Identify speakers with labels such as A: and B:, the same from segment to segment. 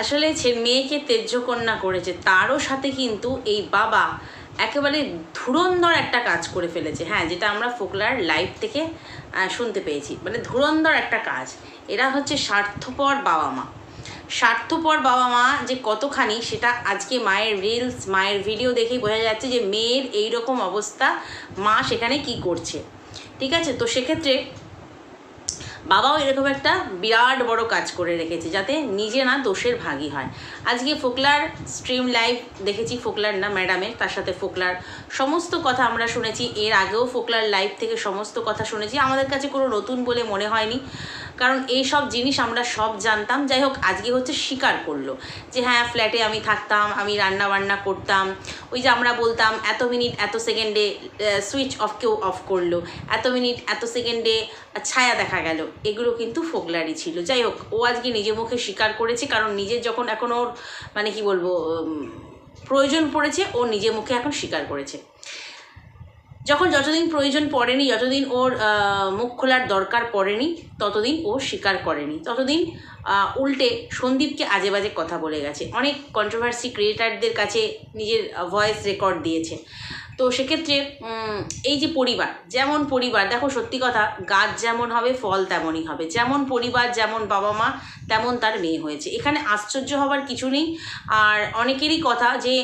A: আসলে সে মেয়েকে তেজ্য কন্যা করেছে, তারও সাথে কিন্তু এই বাবা একেবারে ধুরন্ধর একটা কাজ করে ফেলেছে। হ্যাঁ যেটা আমরা ফোকলার লাইভ থেকে শুনতে পেয়েছি। মানে ধুরন্ধর একটা কাজ। এরা হচ্ছে স্বার্থপর বাবা মা স্বার্থপর বাবা মা যে কতখানি, সেটা আজকে মায়ের রিলস মায়ের ভিডিও দেখেই বোঝা যাচ্ছে যে মেয়ের এই রকম অবস্থা মা সেখানে কি করছে। ঠিক আছে? তো সেক্ষেত্রে বাবাও এরকম একটা বিরাট বড় কাজ করে রেখেছে যাতে নিজে না দোষের ভাগই হয়। আজকে ফোকলার স্ট্রিম লাইভ দেখেছি, ফোকলার না ম্যাডামের তার সাথে ফোকলার সমস্ত কথা আমরা শুনেছি। এর আগেও ফোকলার লাইভ থেকে সমস্ত কথা শুনেছি। আমাদের কাছে কোনো নতুন বলে মনে হয়নি। কারণ এই সব জিনিস আমরা সব জানতাম। যাই হোক, আজকে হচ্ছে স্বীকার করল যে হ্যাঁ ফ্ল্যাটে আমি থাকতাম, আমি রান্না বান্না করতাম। ওই যে আমরা বলতাম, এত মিনিট এত সেকেন্ডে সুইচ অফ কেউ অফ করল। এত মিনিট এত সেকেন্ডে ছায়া দেখা গেল। এগুলো কিন্তু ফোকলারই ছিল। যাই হোক, ও আজকে নিজে মুখে স্বীকার করেছে, কারণ নিজের যখন এখন ওর মানে কি বলব প্রয়োজন পড়েছে, ও নিজে মুখে এখন স্বীকার করেছে। যখন যতদিন প্রয়োজন পড়েনি, যতদিন ওর মুখ খোলার দরকার পড়েনি, ততদিন ও স্বীকার করেনি। ততদিন উল্টে সন্দীপকে আজে বাজে কথা বলে গেছে। অনেক কন্ট্রোভার্সি ক্রিয়েটারদের কাছে নিজের ভয়েস রেকর্ড দিয়েছে। তো সেক্ষেত্রে এই যে পরিবার, যেমন পরিবার, দেখো সত্যি কথা, গাছ যেমন হবে, ফল তেমনই হবে। যেমন পরিবার, যেমন বাবা মা, তেমন তার মেয়ে হয়েছে। এখানে আশ্চর্য হবার কিছু নেই। আর অনেকেরই কথা যে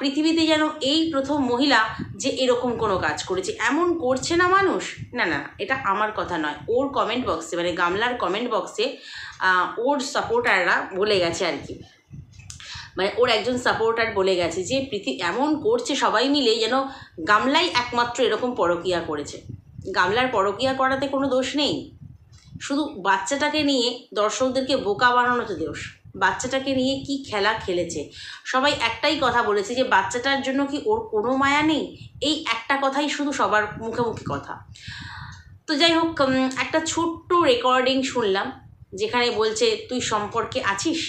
A: পৃথিবীতে যেন এই প্রথম মহিলা যে এরকম কোনো কাজ করেছে। এমন করছে না মানুষ? না না, এটা আমার কথা নয়। ওর কমেন্ট বক্সে মানে গামলার কমেন্ট বক্সে ওর সাপোর্টাররা বলে গেছে আর কি। মানে ওর একজন সাপোর্টার বলে গেছে যে পৃথিবী এমন করছে সবাই মিলে যেন গামলাই একমাত্র এরকম পরকিয়া করেছে। গামলার পরকিয়া করাতে কোনো দোষ নেই। শুধু বাচ্চাটাকে নিয়ে দর্শকদেরকে বোকা বানানোতে দোষ। বাচ্চাটাকে নিয়ে কি খেলা খেলেছে। সবাই একটাই কথা বলেছে যে, বাচ্চাটার জন্য কি ওর কোনো মায়া নেই? এই একটা কথাই শুধু সবার মুখে মুখে কথা। তো যাই হোক একটা ছোট্ট রেকর্ডিং শুনলাম, যেখানে বলছে, তুই সম্পর্কে আছিস?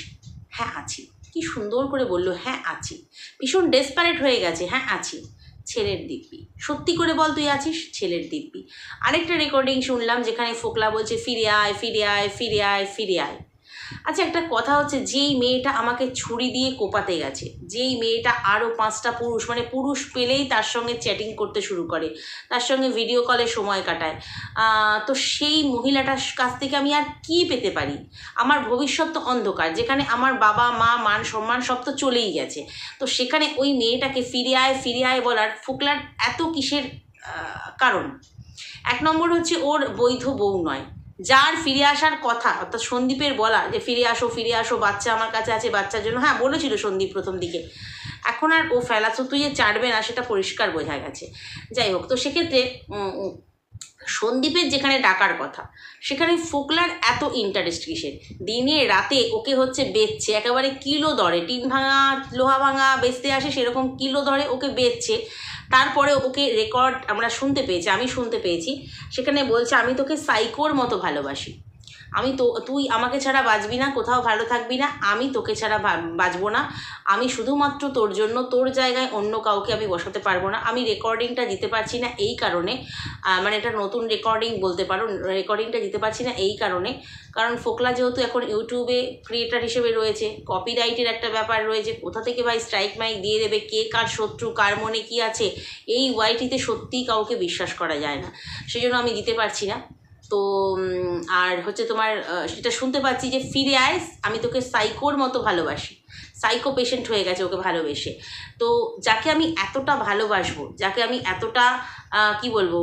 A: হ্যাঁ আছি। কি সুন্দর করে বলল হ্যাঁ আছি। ভীষণ ডেসপারেট হয়ে গেছে হ্যাঁ আছি। ছেলের দিব্যি, সত্যি করে বল তুই আছিস? ছেলের দিব্যি, আরেকটা রেকর্ডিং শুনলাম যেখানে ফোকলা বলছে, ফিরে আয় ফিরে আয় ফিরে আয় ফিরে আয়। আচ্ছা একটা কথা হচ্ছে, যেই মেয়েটা আমাকে ছুরি দিয়ে কোপাতে গেছে, যেই মেয়েটা আরও পাঁচটা পুরুষ মানে পুরুষ পেলেই তার সঙ্গে চ্যাটিং করতে শুরু করে, তার সঙ্গে ভিডিও কলে সময় কাটায় তো সেই মহিলাটার কাছ থেকে আমি আর কি পেতে পারি? আমার ভবিষ্যৎ তো অন্ধকার, যেখানে আমার বাবা, মা, মান সম্মান সব তো চলেই গেছে, তো সেখানে ওই মেয়েটাকে ফিরে আয় ফিরে আয় বলার ফুকলার এত কিসের কারণ? এক নম্বর হচ্ছে ওর বৈধ বউ নয় যার ফিরে আসার কথা, অর্থাৎ সন্দীপের বলা যে ফিরে আসো ফিরে আসো, বাচ্চা আমার কাছে আছে, বাচ্চার জন্য হ্যাঁ বলেছিল সন্দীপ প্রথম দিকে। এখন আর ও তুই যে চাটবে না, সেটা পরিষ্কার বোঝা গেছে। যাই হোক, তো সেক্ষেত্রে সন্দীপের যেখানে ডাকার কথা, সেখানে ফোকলার এত ইন্টারেস্ট কিসের? দিনে, রাতে ওকে হচ্ছে বেচছে, একেবারে কিলো দরে, টিন ভাঙা, লোহা ভাঙা, বেচতে আসে সেরকম কিলো দরে ওকে বেচছে। তারপরে ওকে রেকর্ড আমরা শুনতে পেয়েছি, আমি শুনতে পেয়েছি, সেখানে বলছে, আমি তোকে সাইকোর মতো ভালোবাসি। আমি তো, তুই আমাকে ছাড়া বাঁচবি না, কোথাও ভালো থাকবি না, আমি তোকে ছাড়া বাঁচবো না। আমি শুধুমাত্র তোর জন্য, তোর জায়গায় অন্য কাউকে আমি বসাতে পারব না। আমি রেকর্ডিংটা দিতে পারছি না এই কারণে। মানে এটা নতুন রেকর্ডিং বলতে পারো রেকর্ডিংটা দিতে পারছি না এই কারণে। কারণ ফোকলা যেহেতু এখন ইউটিউবে ক্রিয়েটার হিসেবে রয়েছে কপিরাইটের একটা ব্যাপার রয়েছে, কোথা থেকে ভাই স্ট্রাইক মাইক দিয়ে দেবে, কে কার শত্রু, কার মনে কি আছে, এই ওয়াইটিতে সত্যিই কাউকে বিশ্বাস করা যায় না। সেই জন্য আমি দিতে পারছি না। তো আর হচ্ছে তোমার সেটা শুনতে পাচ্ছি যে ফিরে আয় আমি তোকে সাইকোর মতো ভালোবাসি। সাইকো পেশেন্ট হয়ে গেছে ওকে ভালোবেসে। তো যাকে আমি এতটা ভালোবাসবো, যাকে আমি এতটা কি বলব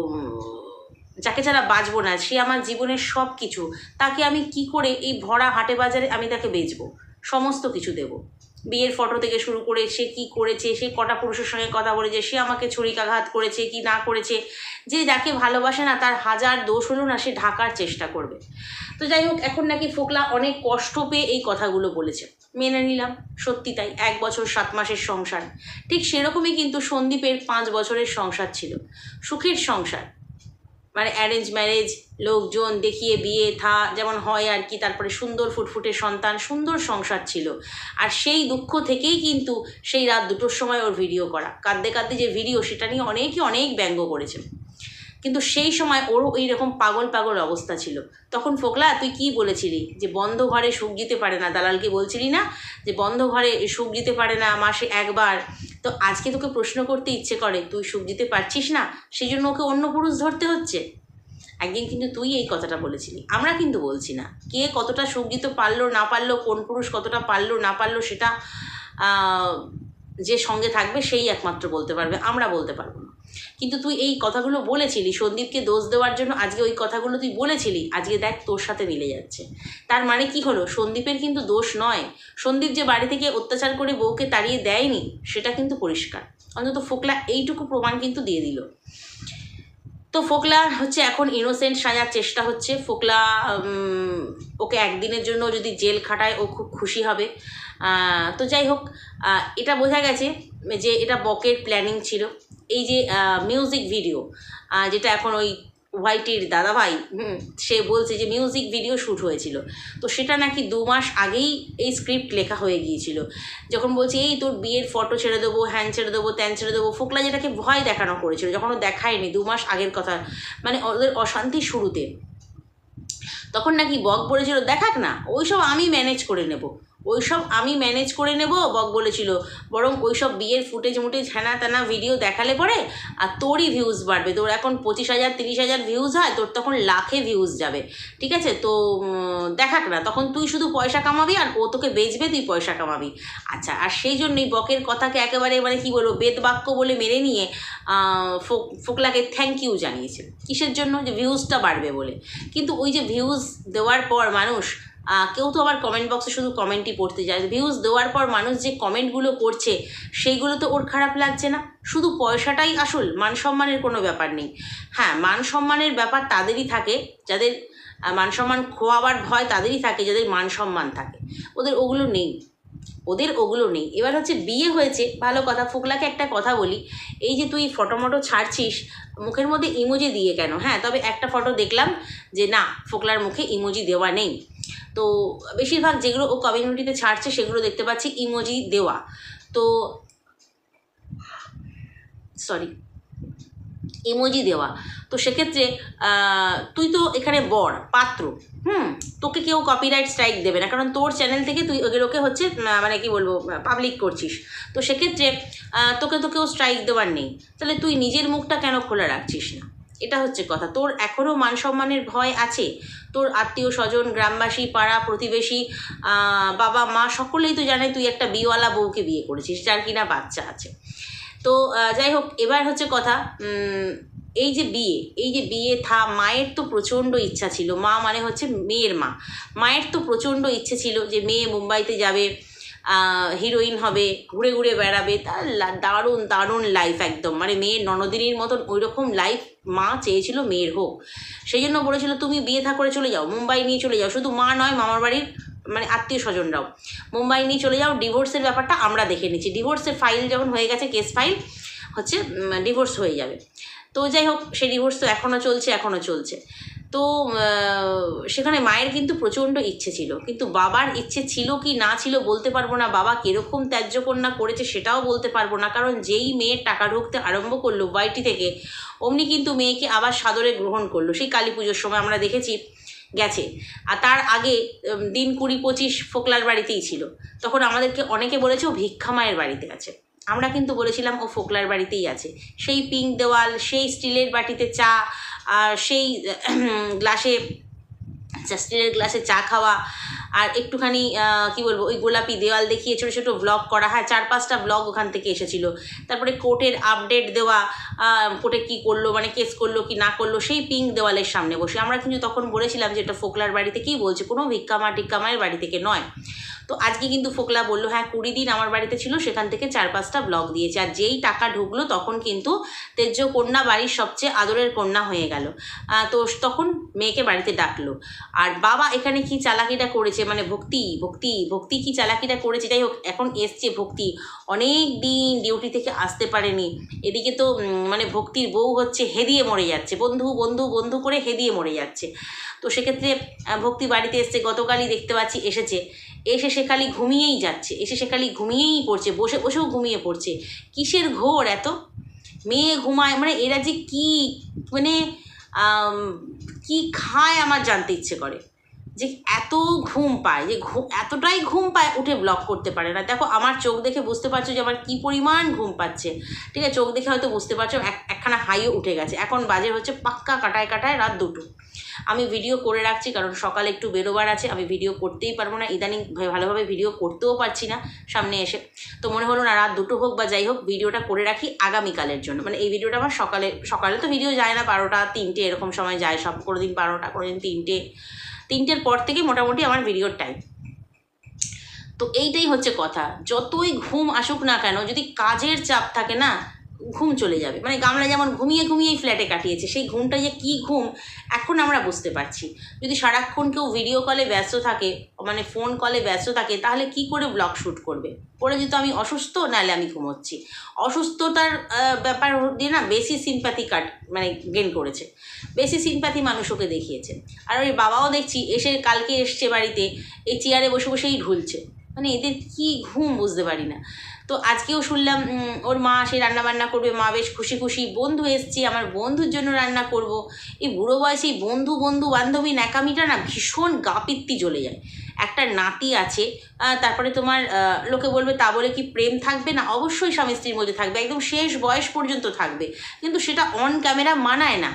A: যাকে যারা বাঁচবো না, সে আমার জীবনের সব কিছু তাকে আমি কি করে এই ভরা হাটে বাজারে আমি তাকে বেচবো? সমস্ত কিছু দেব। বিয়ের ফটো থেকে শুরু করে সে কি করেছে, সে কটা পুরুষের সঙ্গে কথা বলেছে, সে আমাকে ছুরিকাঘাত করেছে কি না করেছে, যে যাকে ভালোবাসে না তার হাজার দোষ হলো না সে ঢাকার চেষ্টা করবে। তো যাই হোক, এখন নাকি ফোকলা অনেক কষ্ট পেয়ে এই কথাগুলো বলেছে। মেনে নিলাম, সত্যি তাই, এক বছর সাত মাসের সংসার। ঠিক সেরকমই কিন্তু সন্দীপের পাঁচ বছরের সংসার ছিল, সুখের সংসার। মানে অ্যারেঞ্জ ম্যারেজ লোকজন দেখিয়ে বিয়ে, থা, যেমন হয় আর কি, তারপরে সুন্দর ফুটফুটে সন্তান, সুন্দর সংসার ছিল। আর সেই দুঃখ থেকেই কিন্তু সেই রাত দুটোর সময় ওর ভিডিও করা। কাঁদতে কাঁদতে যে ভিডিও সেটা নিয়ে অনেকে অনেক ব্যঙ্গ করেছে। কিন্তু সেই সময় ওরও এইরকম পাগল পাগল অবস্থা ছিল। তখন ফোকলা, তুই কি বলেছিলি? যে বন্ধ ঘরে সুখ দিতে পারে না। দালালকে বলছিলি না যে বন্ধ ঘরে সুখ দিতে পারে না মাসে একবার। তো আজকে তোকে প্রশ্ন করতে ইচ্ছে করে, তুই সুখ দিতে পারছিস না? সেই জন্য ওকে অন্য পুরুষ ধরতে হচ্ছে। একদিন কিন্তু তুই এই কথাটা বলেছিলি। আমরা কিন্তু বলছি না। কে কতটা সুখ দিতে পারল, না পারল, কোন পুরুষ কতটা পারল, না পারল সেটা যে সঙ্গে থাকবে, সেই একমাত্র বলতে পারবে। আমরা বলতে পারব না। কিন্তু তুই এই কথাগুলো বলেছিলি, সন্দীপকে দোষ দেওয়ার জন্য আজকে ওই কথাগুলো তুই বলেছিলি, আজকে দেখ তোর সাথে মিলে যাচ্ছে। তার মানে কি হলো? সন্দীপের কিন্তু দোষ নয়। সন্দীপ যে বাড়ি থেকে অত্যাচার করে বউকে তাড়িয়ে দেয়নি, সেটা কিন্তু পরিষ্কার। অন্তত ফোকলা এইটুকু প্রমাণ কিন্তু দিয়ে দিল। তো ফোকলা হচ্ছে এখন ইনোসেন্ট সাজার চেষ্টা হচ্ছে। ফোকলা ওকে একদিনের জন্য যদি জেল খাটায়, ও খুব খুশি হবে। তো যাই হোক এটা বোঝা গেছে যে এটা বকের প্ল্যানিং ছিল। এই যে মিউজিক ভিডিও যেটা এখন ওই হোয়াইটির দাদাভাই হুম, সে বলছে যে মিউজিক ভিডিও শ্যুট হয়েছিল। তো সেটা নাকি দু মাস আগেই এই স্ক্রিপ্ট লেখা হয়ে গিয়েছিল। যখন বলছে এই তোর বিয়ের ফটো ছেড়ে দেবো হ্যান ছেড়ে দেবো ত্যান ছেড়ে দেবো। ফোকলা যেটাকে ভয় দেখানো করেছিল যখন ও দেখায়নি দু মাস আগের কথা মানে ওদের অশান্তি শুরুতে। তখন নাকি বক বলেছিল দেখাক না ওইসব আমি ম্যানেজ করে নেব। ওইসব আমি ম্যানেজ করে নেব, বক বলেছিল। বরং ওইসব বিয়ের ফুটেজ মুটেজ হ্যানা ত্যানা ভিডিও দেখালে পরে আর তোরই ভিউজ বাড়বে। তোর এখন পঁচিশ হাজার, তিরিশ হাজার ভিউজ হয়, তোর তখন লাখে ভিউজ যাবে। ঠিক আছে? তো দেখাক না, তখন তুই শুধু পয়সা কামাবি আর ও তোকে বেচবে, তুই পয়সা কামাবি। আচ্ছা আর সেই জন্যই বকের কথাকে একেবারে মানে কি বলব, বেদ বাক্য বলে মেনে নিয়ে ফোক, ফোকলাকে থ্যাংক ইউ জানিয়েছে। কিসের জন্য? যে ভিউজটা বাড়বে বলে। কিন্তু ওই যে ভিউজ দেওয়ার পর মানুষ কেউ তো আবার কমেন্ট বক্সে শুধু কমেন্টই পড়তে যায়। ভিউজ দেওয়ার পর মানুষ যে কমেন্টগুলো করছে, সেইগুলো তো ওর খারাপ লাগছে না। শুধু পয়সাটাই আসল, মান সম্মানের কোনো ব্যাপার নেই। হ্যাঁ মান সম্মানের ব্যাপার তাদেরই থাকে। যাদের মান সম্মান খোয়াবার ভয় তাদেরই থাকে, যাদের মান সম্মান থাকে। ওদের ওগুলো নেই। ওদের ওগুলো নেই। এবার হচ্ছে বিয়ে হয়েছে, ভালো কথা। ফোকলাকে একটা কথা বলি। এই যে তুই ফটো মটো ছাড়ছিস, মুখের মধ্যে ইমোজি দিয়ে কেন? হ্যাঁ তবে একটা ফটো দেখলাম যে না, ফোকলার মুখে ইমোজি দেওয়া নেই। তো বেশিরভাগ যেগুলো ও কমিউনিটিতে ছাড়ছে, সেগুলো দেখতে পাচ্ছি ইমোজি দেওয়া। তো সরি ইমোজি দেওয়া। তো সেক্ষেত্রে তুই তো এখানে বর, পাত্র, হুম? তোকে কেউ কপিরাইট স্ট্রাইক দেবে না, কারণ তোর চ্যানেল থেকে তুই ওগুলোকে হচ্ছে মানে কি বলব পাবলিক করছিস। তো সেক্ষেত্রে তোকে তো কেউ স্ট্রাইক দেওয়ার নেই। তাহলে তুই নিজের মুখটা কেন খোলা রাখছিস না? এটা হচ্ছে কথা। তোর এখনও মান সম্মানের ভয় আছে? তোর আত্মীয় স্বজন, গ্রামবাসী, পাড়া, প্রতিবেশী বাবা, মা, সকলেই তো জানে তুই একটা বিওয়ালা বউকে বিয়ে করেছিস, যার কিনা বাচ্চা আছে। তো যাই হোক, এবার হচ্ছে কথা এই যে বিয়ে, এই যে বিয়ে থা, মায়ের তো প্রচণ্ড ইচ্ছা ছিল। মা মানে হচ্ছে মেয়ের মা। মায়ের তো প্রচণ্ড ইচ্ছে ছিল যে মেয়ে মুম্বাইতে যাবে হিরোইন হবে, ঘুরে ঘুরে বেড়াবে, তার দারুণ দারুণ লাইফ একদম। মানে মেয়ের ননদিনীর মতন ওই রকম লাইফ মা চেয়েছিল মেয়ের হোক। সেই জন্য বলেছিল, তুমি বিয়ে থা, করে চলে যাও, মুম্বাই নিয়ে চলে যাও। শুধু মা নয়, মামার বাড়ির মানে আত্মীয় স্বজনরাও। মুম্বাই নিয়ে চলে যাও ডিভোর্সের ব্যাপারটা আমরা দেখে নিচ্ছি। ডিভোর্সের ফাইল যখন হয়ে গেছে কেস ফাইল হচ্ছে ডিভোর্স হয়ে যাবে। তো যাই হোক, সেই ডিভোর্স তো এখনও চলছে এখনও চলছে। তো সেখানে মায়ের কিন্তু প্রচণ্ড ইচ্ছে ছিল। কিন্তু বাবার ইচ্ছে ছিল কি না ছিল বলতে পারব না। বাবা কীরকম ত্যায্য কন্যা করেছে সেটাও বলতে পারব না। কারণ যেই মেয়ের টাকা ঢুকতে আরম্ভ করল ওয়াইটি থেকে, অমনি কিন্তু মেয়েকে আবার সাদরে গ্রহণ করল। সেই কালী পুজোর সময় আমরা দেখেছি, গেছে। আর তার আগে দিন কুড়ি পঁচিশ ফোকলার বাড়িতেই ছিল। তখন আমাদেরকে অনেকে বলেছে, ও ভিক্ষা মায়ের বাড়িতে আছে। আমরা কিন্তু বলেছিলাম, ও ফোকলার বাড়িতেই আছে। সেই পিঙ্ক দেওয়াল, সেই স্টিলের বাটিতে চা আর সেই গ্লাসে স্টিলের গ্লাসে চা খাওয়া আর একটুখানি কি বলব, ওই গোলাপি দেওয়াল দেখিয়ে ছোটো ছোটো ব্লগ করা। হ্যাঁ চার পাঁচটা ব্লগ ওখান থেকে এসেছিল। তারপরে কোর্টের আপডেট দেওয়া কোর্টে কী করল মানে কেস করল কি না করল, সেই পিঙ্ক দেওয়ালের সামনে বসে। আমরা কিন্তু তখন বলেছিলাম যে এটা ফোকলার বাড়ি থেকেই বলছে, কোনো ভিক্ষামা টিক্কামায়ের বাড়ি থেকে নয়। তো আজকে কিন্তু ফোকলা বলল হ্যাঁ কুড়ি দিন আমার বাড়িতে ছিল, সেখান থেকে চার পাঁচটা ব্লগ দিয়েছে। আর যেই টাকা ঢুকলো, তখন কিন্তু তেজ্য কন্যা বাড়ির সবচেয়ে আদরের কন্যা হয়ে গেল। তো তখন মেয়েকে বাড়িতে ডাকলো। আর বাবা এখানে কি চালাকিটা করেছে? মানে ভক্তি ভক্তি ভক্তি কি চালাকিটা করেছে? যাই হোক, এখন এসছে ভক্তি। অনেক দিন ডিউটি থেকে আসতে পারেনি। এদিকে তো মানে ভক্তির বউ হচ্ছে হেদিয়ে মরে যাচ্ছে। বন্ধু বন্ধু বন্ধু করে হেদিয়ে মরে যাচ্ছে। তো সেক্ষেত্রে ভক্তি বাড়িতে এসছে। গতকালই দেখতে পাচ্ছি, এসেছে। এসে সে খালি ঘুমিয়েই যাচ্ছে, এসে সে খালি ঘুমিয়েই পড়ছে, বসে, বসেও ঘুমিয়ে পড়ছে। কিসের ঘোর এত? মেয়ে ঘুমায় মানে এরা যে কি মানে কি খায় আমার জানতে ইচ্ছে করে। যে এত ঘুম পায়, যে এতটাই ঘুম পায়, উঠে ব্লক করতে পারে না। দেখো, আমার চোখ দেখে বুঝতে পারছ যে আমার কী পরিমাণ ঘুম পাচ্ছে। ঠিক আছে, চোখ দেখে হয়তো বুঝতে পারছ, এক, একখানা হাইও উঠে গেছে। এখন বাজে হচ্ছে পাক্কা কাটায় কাটায় রাত দুটো। আমি ভিডিও করে রাখছি, কারণ সকালে একটু বেরোবার আছে, আমি ভিডিও করতেই পারব না। ইদানিং ভালোভাবে ভিডিও করতেও পারছি না সামনে এসে। তো মনে হলো, না, রাত দুটো হোক বা যাই হোক ভিডিওটা করে রাখি আগামীকালের জন্য। মানে এই ভিডিওটা আমার সকালে সকালে তো ভিডিও যায় না, বারোটা, তিনটে, এরকম সময় যায় সব। কোনো দিন বারোটা কোনো দিন তিনটে। তিনটের পর থেকে মোটামুটি আমার ভিডিওর টাইম তো এইটাই হচ্ছে কথা। যতই ঘুম আসুক না কেন, যদি কাজের চাপ থাকে না ঘুম চলে যাবে। মানে গামলা যেমন ঘুমিয়ে ঘুমিয়েই ফ্ল্যাটে কাটিয়েছে, সেই ঘুমটা যে কী ঘুম, এখন আমরা বুঝতে পারছি। যদি সারাক্ষণ কেউ ভিডিও কলে ব্যস্ত থাকে মানে ফোন কলে ব্যস্ত থাকে, তাহলে কি করে ব্লগ শ্যুট করবে? পরে যেহেতু আমি অসুস্থ, নাহলে আমি ঘুমোচ্ছি। অসুস্থতার ব্যাপার দিয়ে না বেশি সিম্প্যাথি কাট মানে গেন করেছে। বেশি সিম্প্যাথি মানুষ ওকে দেখিয়েছে। আর ওই বাবাও দেখছি, এসে কালকে এসছে বাড়িতে, এই চেয়ারে বসে বসেই ঢুলছে। মানে এদের কি ঘুম বুঝতে পারি না। তো আজকেও শুনলাম ওর মা সে রান্না বান্না করবে, মা বেশ খুশি খুশি, বন্ধু এসছে, আমার বন্ধুর জন্য রান্না করব। এই বুড়ো বয়সে বন্ধু বন্ধু, বান্ধবী, ন্যাকামিটা না ভীষণ গাপিত্তি জ্বলে যায়। একটা নাতি আছে তারপরে তোমার লোকে বলবে তা বলে কি প্রেম থাকবে না? অবশ্যই স্বামী স্ত্রীর মধ্যে থাকবে, একদম শেষ বয়স পর্যন্ত থাকবে। কিন্তু সেটা অন ক্যামেরা মানায় না।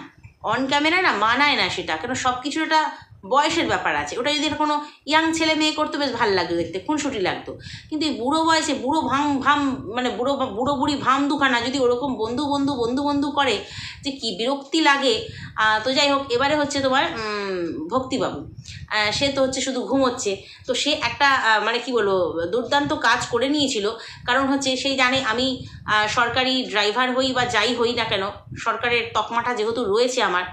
A: অন ক্যামেরা না মানায় না সেটা, কেন সব কিছু একটা বয়সের ব্যাপার আছে। ওটা যদি কোনো ইয়াং ছেলে মেয়ে করতো, বেশ ভালো লাগতো দেখতে, খুনসুটি লাগতো। কিন্তু এই বুড়ো বয়সে বুড়ো ভাম ভাম মানে বুড়ো বুড়ো বুড়ি ভাম দুখানা যদি ওরকম বন্ধু বন্ধু বন্ধু বন্ধু করে, যে কি বিরক্তি লাগে। তো যাই হোক, এবারে হচ্ছে তোমার ভক্তিবাবু। সে তো হচ্ছে শুধু ঘুমোচ্ছে। তো সে একটা মানে কি বলব, দুর্দান্ত কাজ করে নিয়েছিল। কারণ হচ্ছে সেই জানে আমি সরকারি ড্রাইভার হই বা যাই হই না কেন, সরকারের তকমাটা যেহেতু রয়েছে আমার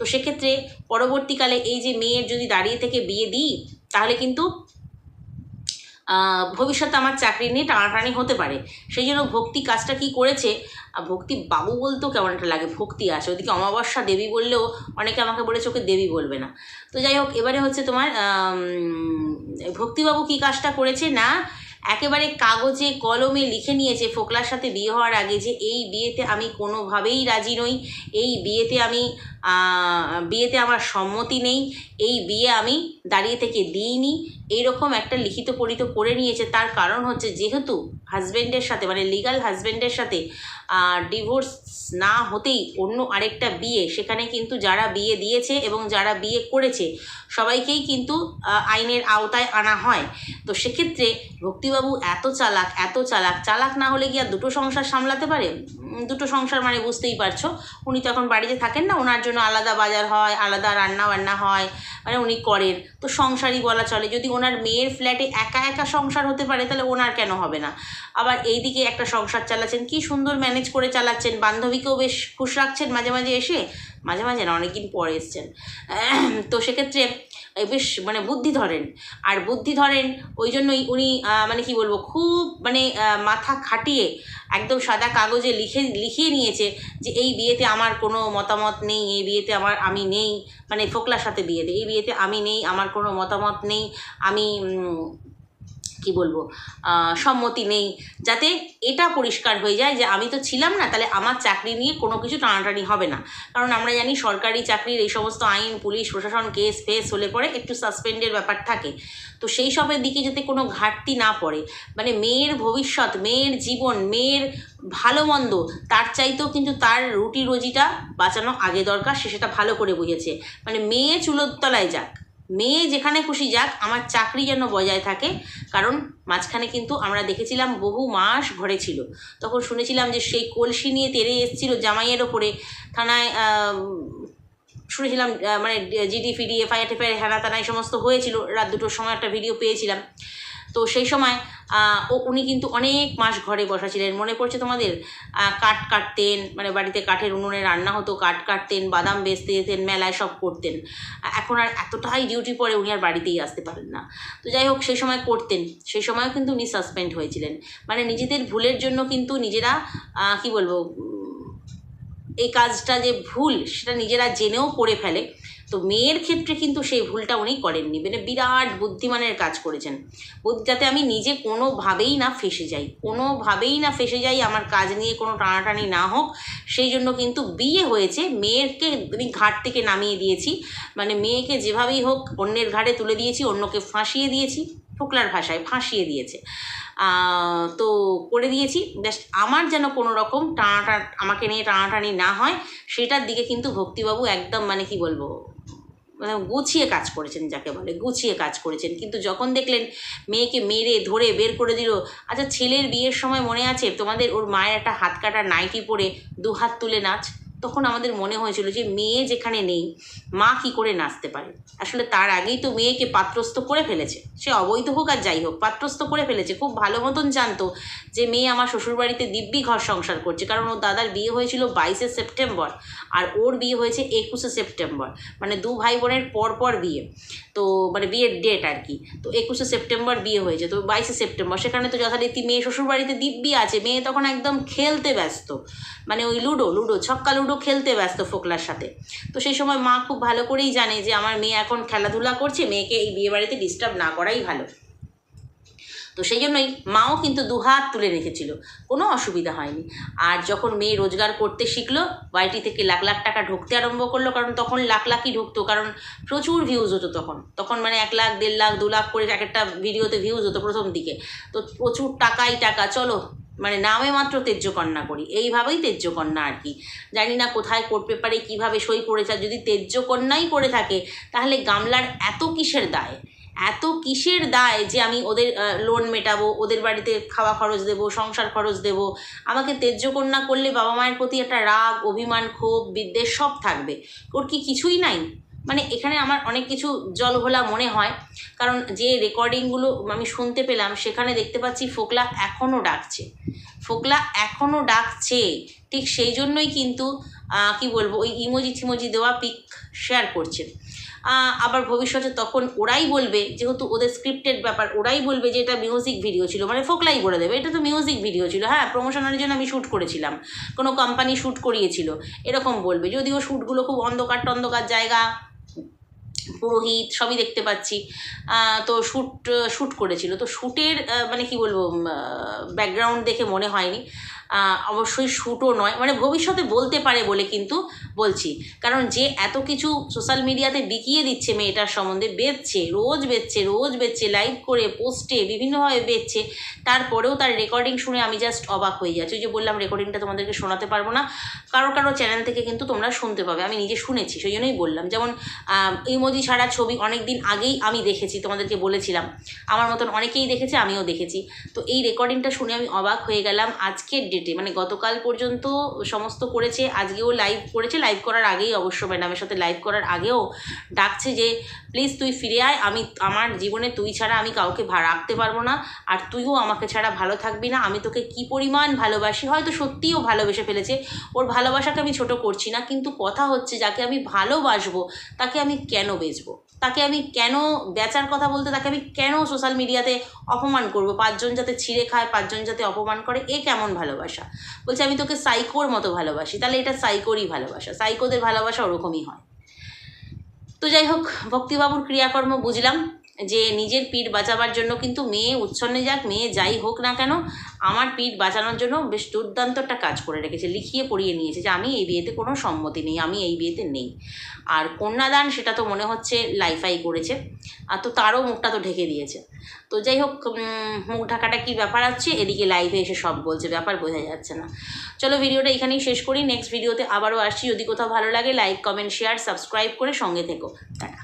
A: তো সেক্ষেত্রে পরবর্তীকালে এই যে মেয়ের যদি দাঁড়িয়ে থেকে বিয়ে দিই, তাহলে কিন্তু ভবিষ্যতে আমার চাকরি নিয়ে টানাটানি হতে পারে। সেই জন্য ভক্তি কাজটা কি করেছে ভক্তি বাবু বলতেও কেমন একটা লাগে, ভক্তি আছে। ওদিকে অমাবস্যা দেবী বললেও অনেকে আমাকে বলেছে ওকে দেবী বলবে না। তো যাই হোক, এবারে হচ্ছে তোমার ভক্তিবাবু কি কাজটা করেছে না, একেবারে কাগজে, কলমে লিখে নিয়েছে ফোকলার সাথে বিয়ে হওয়ার আগে যে এই বিয়েতে আমি কোনোভাবেই রাজি নই, এই বিয়েতে আমি বিয়েতে আমার সম্মতি নেই। এই বিয়ে আমি দাঁড়িয়ে থেকে দিইনি। এইরকম একটা লিখিত পড়িত করে নিয়েছে। তার কারণ হচ্ছে যেহেতু হাজব্যান্ডের সাথে মানে লিগাল হাজব্যান্ডের সাথে ডিভোর্স না হতেই অন্য আরেকটা বিয়ে, সেখানে কিন্তু যারা বিয়ে দিয়েছে এবং যারা বিয়ে করেছে, সবাইকেই কিন্তু আইনের আওতায় আনা হয়। তো সেক্ষেত্রে ভক্তিবাবু এত চালাক এত চালাক চালাক না হলে কি আর দুটো সংসার সামলাতে পারে? দুটো সংসার মানে বুঝতেই পারছ। উনি তো এখন বাড়িতে থাকেন না, ওনার জন্য আলাদা বাজার হয়, আলাদা রান্না বান্না হয় মানে উনি করেন। তো সংসারই বলা চলে। যদি ওনার মেয়ের ফ্ল্যাটে একা একা সংসার হতে পারে, তাহলে ওনার কেন হবে না? আবার এইদিকে একটা সংসার চালাচ্ছেন, কি সুন্দর ম্যানেজ করে চালাচ্ছেন। বান্ধবীকেও বেশ খুশ রাখছেন মাঝে মাঝে এসে। মাঝে মাঝে না, অনেকদিন পরে এসছেন। তো সেক্ষেত্রে বেশ মানে বুদ্ধি ধরেন। আর বুদ্ধি ধরেন, ওই জন্যই উনি মানে কি বলব, খুব মানে মাথা খাটিয়ে একদম সাদা কাগজে লিখে, লিখিয়ে নিয়েছে যে, এই বিয়েতে আমার কোনো মতামত নেই, এই বিয়েতে আমার, আমি নেই। মানে ফোকলার সাথে বিয়েতে, এই বিয়েতে আমি নেই, আমার কোনো মতামত নেই, আমি কি বলব সম্মতি নেই। যাতে এটা পরিষ্কার হয়ে যায় যে আমি তো ছিলাম না, তাহলে আমার চাকরি নিয়ে কোনো কিছু টানাটানি হবে না। কারণ আমরা জানি সরকারি চাকরির এই সমস্ত আইন, পুলিশ, প্রশাসন, কেস, ফেস হলে পরে একটু সাসপেন্ডের ব্যাপার থাকে। তো সেই সবের দিকে যাতে কোনো ঘাটতি না পড়ে মানে মেয়ের ভবিষ্যৎ, মেয়ের জীবন, মেয়ের ভালো মন্দ, তার চাইতেও কিন্তু তার রুটি রুজিটা বাঁচানো আগে দরকার, সে সেটা ভালো করে বুঝেছে। মানে মেয়ে চুলোর তলায় যাক। মেয়ে যেখানে খুশি যাক, আমার চাকরি যেন বজায় থাকে। কারণ মাঝখানে কিন্তু আমরা দেখেছিলাম বহু মাস ঘরে ছিল। তখন শুনেছিলাম যে সেই কলসি নিয়ে তেরে এসেছিল জামাইয়ের ওপরে। থানায় শুনেছিলাম মানে জিডি, ফিডি, এফআইআর, টেফআইআর হ্যানা তানা এই সমস্ত হয়েছিল। রাত দুটোর সময় একটা ভিডিও পেয়েছিলাম। তো সেই সময় ও, উনি কিন্তু অনেক মাস ঘরে বসা ছিলেন। মনে পড়ছে তোমাদের? কাঠ কাটতেন মানে বাড়িতে কাঠের উনুনে রান্না হতো, কাঠ কাটতেন, বাদাম বেচতে যেতেন, মেলায় সব করতেন। এখন আর এতটাই ডিউটি পড়ে উনি আর বাড়িতেই আসতে পারেন না। তো যাই হোক, সেই সময় করতেন। সেই সময়ও কিন্তু উনি সাসপেন্ড হয়েছিলেন। মানে নিজেদের ভুলের জন্য কিন্তু নিজেরা কি বলব এই কাজটা যে ভুল, সেটা নিজেরা জেনেও করে ফেলে। তো মেয়ের ক্ষেত্রে কিন্তু সেই ভুলটা উনি করেননি। মানে বিরাট বুদ্ধিমানের কাজ করেছেন। যাতে আমি নিজে কোনোভাবেই না ফেসে যাই। কোনোভাবেই না ফেসে যাই, আমার কাজ নিয়ে কোনো টানাটানি না হোক, সেই জন্য কিন্তু বিয়ে হয়েছে। মেয়েকে আমি ঘাট থেকে নামিয়ে দিয়েছি। মানে মেয়েকে যেভাবেই হোক অন্যের ঘাটে তুলে দিয়েছি, অন্যকে ফাঁসিয়ে দিয়েছি। ফোকলার ভাষায় ফাঁসিয়ে দিয়েছে। তো করে দিয়েছি। জাস্ট আমার যেন কোনো রকম টানাটা, আমাকে নিয়ে টানাটানি না হয়, সেটার দিকে কিন্তু ভক্তিবাবু একদম মানে কি বলব মানে গুছিয়ে কাজ করেছেন যাকে বলে, গুছিয়ে কাজ করেছেন। কিন্তু যখন দেখলেন মেয়েকে মেরে, ধরে বের করে দিল আচ্ছা ছেলের বিয়ের সময় মনে আছে? তোমাদের ওর মায়ের একটা হাত কাটা নাইটি পরে দু হাত তুলে নাচ। তখন আমাদের মনে হয়েছিল যে মেয়ে যেখানে নেই, মা কি করে নাচতে পারে? আসলে তার আগেই তো মেয়েকে পাত্রস্থ করে ফেলেছে। সে অবৈধ হোক আর যাই হোক, পাত্রস্থ করে ফেলেছে। খুব ভালো মতন জানতো যে মেয়ে আমার শ্বশুরবাড়িতে দিব্যি ঘর সংসার করছে। কারণ ওর দাদার বিয়ে হয়েছিল বাইশে সেপ্টেম্বর আর ওর বিয়ে হয়েছে একুশে সেপ্টেম্বর। মানে দু ভাই বোনের পর পর বিয়ে। তো মানে বিয়ের ডেট আর কি। তো একুশে সেপ্টেম্বর বিয়ে হয়েছে। তো বাইশে সেপ্টেম্বর, সেখানে তো যথারীতি মেয়ে শ্বশুরবাড়িতে দিব্যি আছে। মেয়ে তখন একদম খেলতে ব্যস্ত। মানে ওই লুডো লুডো, ছক্কা লুডো খেলতে ব্যস্ত ফোকলার সাথে। তো সেই সময় মা খুব ভালো করেই জানে যে, আমার মেয়ে এখন খেলাধুলা করছে, মেয়েকে এই বিয়ে বাড়িতে ডিস্টার্ব না করাই ভালো। তো সেই জন্যই মাও কিন্তু দুহাত তুলে রেখেছিল। কোনো অসুবিধা হয়নি। আর যখন মেয়ে রোজগার করতে শিখলো, বাড়িটি থেকে লাখ লাখ টাকা ঢুকতে আরম্ভ করল, কারণ তখন লাখ লাখই ঢুকতো, কারণ প্রচুর ভিউজ হতো তখন। তখন মানে এক লাখ, দেড় লাখ, দু লাখ করে এক একটা ভিডিওতে ভিউজ হতো প্রথম দিকে। তো প্রচুর টাকাই টাকা, চলো মানে নামে মাত্র তেজ্য কন্যা করি। এইভাবেই তেজ্য কন্যা আর কি। জানি না কোথায় কোর্ট পেপারে কীভাবে সই করেছে যদি তেজ্য কন্যাই করে থাকে, তাহলে গামলার এত কিসের দায়? এত কিসের দায় যে আমি ওদের লোন মেটাবো, ওদের বাড়িতে খাওয়া খরচ দেবো, সংসার খরচ দেবো? আমাকে তেজ্য কন্যা করলে বাবা মায়ের প্রতি একটা রাগ, অভিমান, ক্ষোভ, বিদ্বেষ সব থাকবে। ওর কি কিছুই নাই? মানে এখানে আমার অনেক কিছু জল জলঘোলা মনে হয়। কারণ যে রেকর্ডিংগুলো আমি শুনতে পেলাম, সেখানে দেখতে পাচ্ছি ফোকলা এখনও ডাকছে। ফোকলা এখনও ডাকছে। ঠিক সেই জন্যই কিন্তু কি বলব, ওই ইমোজি থিমোজি দেওয়া পিক শেয়ার করছে। আবার ভবিষ্যতে তখন ওরাই বলবে, যেহেতু ওদের স্ক্রিপ্টেড ব্যাপার, ওরাই বলবে যে এটা মিউজিক ভিডিও ছিল। মানে ফোকলাই করে দেবে, এটা তো মিউজিক ভিডিও ছিল। হ্যাঁ প্রমোশনের জন্য আমি শ্যুট করেছিলাম। কোনো কোম্পানি শ্যুট করিয়েছিল। এরকম বলবে। যদিও শ্যুটগুলো খুব অন্ধকার টন্ধকার জায়গা পুরোহিত সবই দেখতে পাচ্ছি। তো শ্যুট শ্যুট করেছিল। তো শ্যুটের মানে কি বলব ব্যাকগ্রাউন্ড দেখে মনে হয়নি। অবশ্যই শ্যুটও নয়। মানে ভবিষ্যতে বলতে পারে বলে কিন্তু বলছি। কারণ যে এত কিছু সোশ্যাল মিডিয়াতে বিকিয়ে দিচ্ছে মেয়েটার সম্বন্ধে, বেচছে, রোজ বেচছে রোজ বেচছে লাইভ করে পোস্টে বিভিন্নভাবে বেচছে, তারপরেও তার রেকর্ডিং শুনে আমি জাস্ট অবাক হয়ে যাচ্ছি। ওই যে বললাম রেকর্ডিংটা তোমাদেরকে শোনাতে পারব না। কারও কারও চ্যানেল থেকে কিন্তু তোমরা শুনতে পাবে। আমি নিজে শুনেছি সেই জন্যই বললাম। যেমন ইমোজি ছাড়া ছবি অনেক দিন আগেই আমি দেখেছি, তোমাদেরকে বলেছিলাম। আমার মতন অনেকেই দেখেছে, আমিও দেখেছি। তো এই রেকর্ডিংটা শুনে আমি অবাক হয়ে গেলাম। আজকের ডেটে মানে গতকাল পর্যন্ত সমস্ত করেছে, আজকেও লাইভ করেছে লাইভ করার আগেই অবশ্য ম্যাডামের সাথে লাইভ করার আগেও ডাকছে যে প্লিজ তুই ফিরে আয়, আমি, আমার জীবনে তুই ছাড়া আমি কাউকে রাখতে পারব না, আর তুইও আমাকে ছাড়া ভালো থাকবি না, আমি তোকে কি পরিমাণ ভালোবাসি? হয়তো সত্যিও ভালোবেসে ফেলেছে, ওর ভালোবাসাকে আমি ছোট করছি না, কিন্তু কথা হচ্ছে যাকে আমি ভালোবাসবো, তাকে আমি কেন বেচবো? তাকে আমি কেন বেচার কথা বলতে, তাকে আমি কেন সোশ্যাল মিডিয়াতে অপমান করব? পাঁচজন যাতে ছিঁড়ে খায়, পাঁচজন যাতে অপমান করে, এ কেমন ভালোবাসা? বলছে, আমি তোকে সাইকোর মতো ভালোবাসি। তাহলে এটা সাইকোরই ভালোবাসা। সাইকোদের ভালোবাসা ওরকমই হয়। তো যাই হোক, ভক্তিবাবুর ক্রিয়াকর্ম বুঝলাম। যে নিজের পিঠ বাঁচাবার জন্য কিন্তু মেয়ে উচ্ছন্নে যাক, মেয়ে যাই হোক না কেন, আমার পিঠ বাঁচানোর জন্য বেশ দুর্দান্ত একটা কাজ করে রেখেছে, লিখিয়ে পড়িয়ে নিয়েছে যে আমি এই বিয়েতে কোনো সম্মতি নেই, আমি এই বিয়েতে নেই। আর কন্যাদান সেটা তো মনে হচ্ছে লাইফাই করেছে, আর তো তারও মুখটা তো ঢেকে দিয়েছে। তো যাই হোক মুখ ঢাকাটা কি ব্যাপার আছে, এদিকে লাইভে এসে সব বলছে, ব্যাপার বোঝা যাচ্ছে না। চলো ভিডিওটা এখানেই শেষ করি নেক্সট ভিডিওতে আবারও আসছি, যদি কোথাও ভালো লাগে লাইক কমেন্ট শেয়ার সাবস্ক্রাইব করে সঙ্গে থেকো। টাটা।